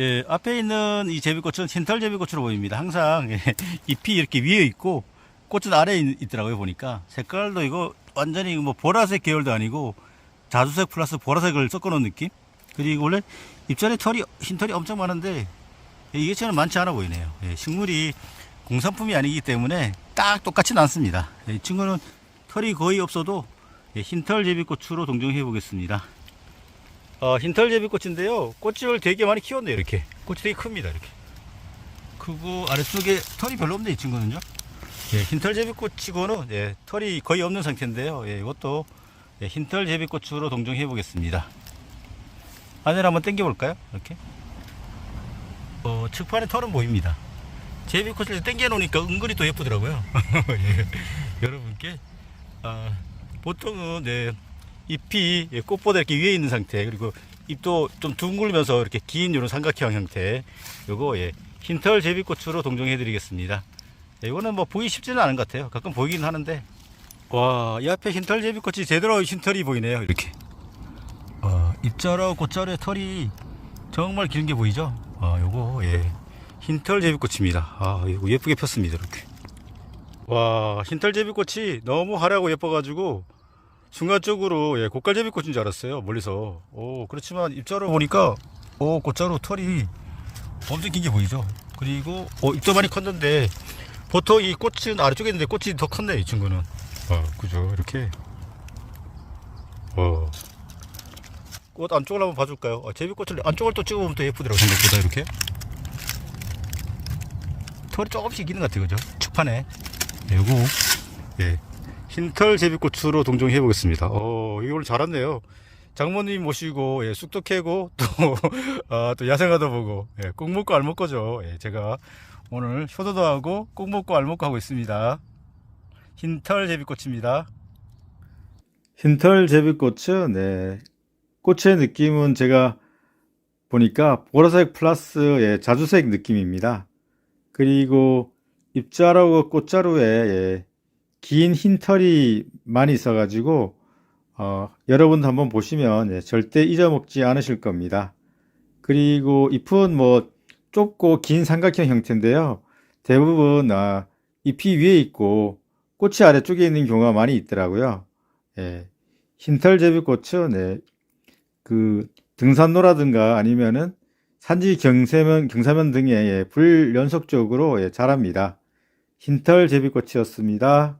예, 앞에 있는 이 제비꽃은 흰털 제비꽃으로 보입니다. 항상 예, 잎이 이렇게 위에 있고 꽃은 아래에 있, 있더라고요 보니까 색깔도 이거 완전히 뭐 보라색 계열도 아니고 자주색 플러스 보라색을 섞어놓은 느낌. 그리고 원래 잎전에 털이 흰털이 엄청 많은데 예, 이게 저는 많지 않아 보이네요. 예, 식물이 공산품이 아니기 때문에 딱 똑같진 않습니다. 예, 이 친구는 털이 거의 없어도 예, 흰털 제비꽃으로 동정해 보겠습니다. 어, 흰털 제비꽃인데요. 꽃을 되게 많이 키웠네요, 이렇게. 꽃이 되게 큽니다, 이렇게. 크고, 아래쪽에 털이 별로 없네, 이 친구는요. 예, 흰털 제비꽃치고는, 예, 털이 거의 없는 상태인데요. 예, 이것도, 예, 흰털 제비꽃으로 동정해 보겠습니다. 안을 한번 당겨 볼까요? 이렇게. 어, 측판에 털은 보입니다. 제비꽃을 당겨 놓으니까 은근히 또 예쁘더라고요. 예, 여러분께, 아, 보통은, 네, 잎이 예, 꽃보다 이렇게 위에 있는 상태 그리고 잎도 좀 둥글면서 이렇게 긴 이런 삼각형 형태 요거 예, 흰털 제비꽃으로 동정해 드리겠습니다. 예, 이거는 뭐 보기 쉽지는 않은 것 같아요. 가끔 보이긴 하는데. 와 이 앞에 흰털 제비꽃이 제대로 흰털이 보이네요 이렇게. 와, 잎자루 꽃자루의 털이 정말 긴 게 보이죠? 아 요거 예 흰털 제비꽃입니다. 아 예쁘게 폈습니다 이렇게. 와 흰털 제비꽃이 너무 화려하고 예뻐가지고 순간적으로 예, 고깔 제비꽃인 줄 알았어요 멀리서. 오 그렇지만 입자로 보니까 오 꽃자루 털이 엄청 긴 게 보이죠? 그리고 어, 잎도 많이 컸는데 보통 이 꽃은 아래쪽에 있는데 꽃이 더 컸네 이 친구는. 아 그죠 이렇게. 어. 꽃 안쪽을 한번 봐줄까요? 어, 제비꽃을 안쪽을 또 찍어보면 더 예쁘더라고 생각보다 이렇게 털이 조금씩 있는 것 같아요 그죠 축판에 네, 요거 예 흰털 제비꽃으로 동정해 보겠습니다. 어, 이걸 잘았네요. 장모님 모시고 예, 쑥도 캐고 또, 아, 또 야생화도 보고 예, 꼭 먹고 알 먹고죠. 예, 제가 오늘 효도도 하고 꼭 먹고 알 먹고 하고 있습니다. 흰털 제비꽃입니다. 흰털 제비꽃은 네, 꽃의 느낌은 제가 보니까 보라색 플러스 예, 자주색 느낌입니다. 그리고 잎자루와 꽃자루에 예, 긴 흰 털이 많이 있어가지고 어, 여러분도 한번 보시면 예, 절대 잊어먹지 않으실 겁니다. 그리고 잎은 뭐 좁고 긴 삼각형 형태인데요. 대부분 아, 잎이 위에 있고 꽃이 아래쪽에 있는 경우가 많이 있더라고요. 예, 흰털 제비꽃은 예, 그 등산로라든가 아니면은 산지 경사면, 경사면 등에 예, 불연속적으로 예, 자랍니다. 흰털 제비꽃이었습니다.